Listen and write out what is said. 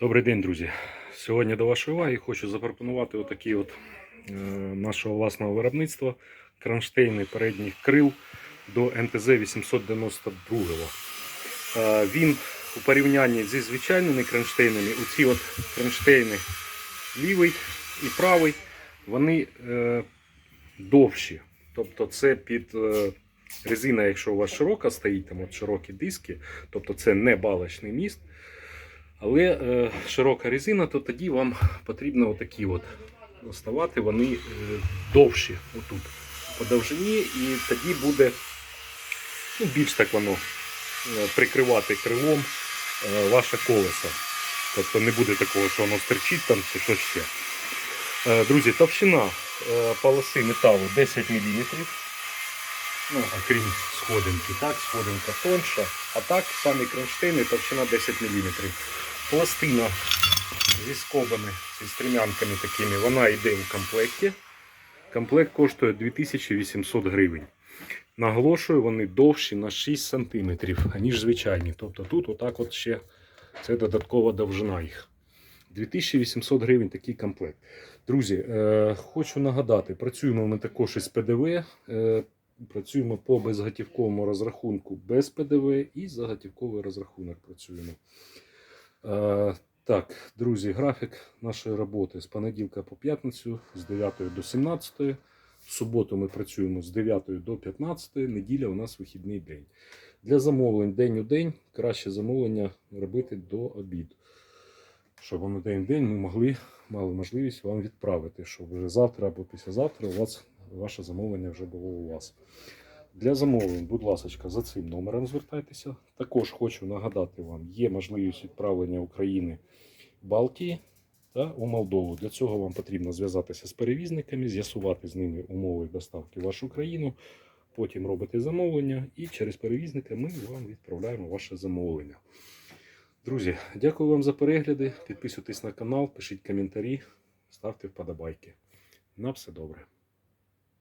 Добрий день, друзі. Сьогодні до вашої уваги хочу запропонувати отакі от е, нашого власного виробництва кронштейни передніх крил до НТЗ 892. Е, він у порівнянні зі звичайними кронштейнами, оці от кронштейни лівий і правий, вони е, довші. Тобто це під е, резина, якщо у вас широка стоїть, там от широкі диски, тобто це не балочний міст. Але е, широка резина, то тоді вам потрібно отакі от ставати, вони е, довші отут по довжині, і тоді буде ну, більш так воно е, прикривати крилом е, ваше колесо. Тобто не буде такого, що воно стерчить там чи що ще. Е, друзі, товщина е, полоси металу 10 мм. Ну, окрім сходинки, так, сходинка тонша. А так, самі кронштейни товщина 10 мм. Пластина зі скобами, зі стрімянками такими, вона йде у комплекті. Комплект коштує 2800 гривень. Наголошую, вони довші на 6 см, аніж звичайні. Тобто тут отак от ще це додаткова довжина їх. 2800 гривень такий комплект. Друзі, е, хочу нагадати, працюємо ми також із ПДВ. Е, працюємо по безготівковому розрахунку без ПДВ і за готівковий розрахунок працюємо. Е, так, друзі, графік нашої роботи з понеділка по п'ятницю з 9 до 17. В суботу ми працюємо з 9 до 15. Неділя у нас вихідний день. Для замовлень день у день краще замовлення робити до обіду. Щоб на день в день ми могли, мали можливість вам відправити, щоб вже завтра або післязавтра у вас ваше замовлення вже було у вас. Для замовлень, будь ласка, за цим номером звертайтеся. Також хочу нагадати вам, є можливість відправлення України Балтії та у Молдову. Для цього вам потрібно зв'язатися з перевізниками, з'ясувати з ними умови доставки в вашу країну. Потім робите замовлення і через перевізника ми вам відправляємо ваше замовлення. Друзі, дякую вам за перегляди. Підписуйтесь на канал, пишіть коментарі, ставте вподобайки. На все добре.